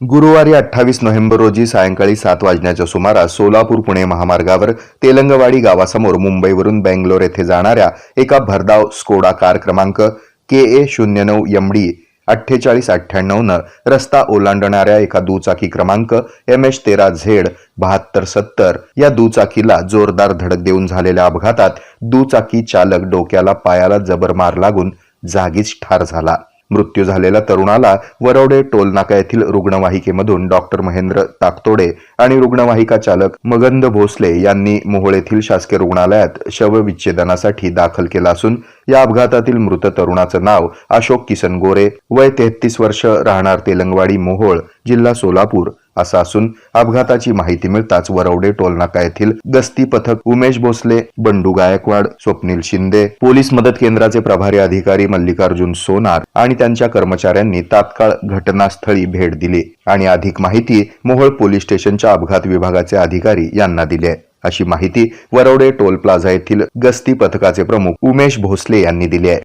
गुरुवारी अठ्ठावीस नोव्हेंबर रोजी सायंकाळी सात वाजण्याच्या सुमारास सोलापूर पुणे महामार्गावर तेलंगवाडी गावासमोर मुंबईवरून बेंगलोर येथे जाणाऱ्या एका भरधाव स्कोडा कार क्रमांक के ए शून्य नऊ एम डी अठ्ठेचाळीस अठ्ठ्याण्णवनं रस्ता ओलांडणाऱ्या एका दुचाकी क्रमांक एम एच तेरा झेड बहात्तर सत्तर या दुचाकीला जोरदार धडक देऊन झालेल्या अपघातात दुचाकी चालक डोक्याला पायाला जबर मार लागून जागीच ठार झाला. मृत्यू झालेल्या तरुणाला वरवडे टोलनाका येथील रुग्णवाहिकेमधून डॉक्टर महेंद्र ताकतोडे आणि रुग्णवाहिका चालक मगंद भोसले यांनी मोहोळ येथील शासकीय रुग्णालयात शवविच्छेदनासाठी दाखल केला असून या अपघातातील मृत तरुणाचं नाव अशोक किसन गोरे वय तेहतीस वर्ष राहणार तेलंगवाडी मोहोळ जिल्हा सोलापूर असं असून अपघाताची माहिती मिळताच वरवडे टोलनाका येथील गस्ती पथक उमेश भोसले बंडू गायकवाड स्वप्नील शिंदे पोलीस मदत केंद्राचे प्रभारी अधिकारी मल्लिकार्जुन सोनार आणि त्यांच्या कर्मचाऱ्यांनी तात्काळ घटनास्थळी भेट दिली आणि अधिक माहिती मोहोळ पोलीस स्टेशनच्या अपघात विभागाचे अधिकारी यांना दिले. अशी माहिती वरवडे टोल प्लाझा येथील गस्ती पथकाचे प्रमुख उमेश भोसले यांनी दिली आहे.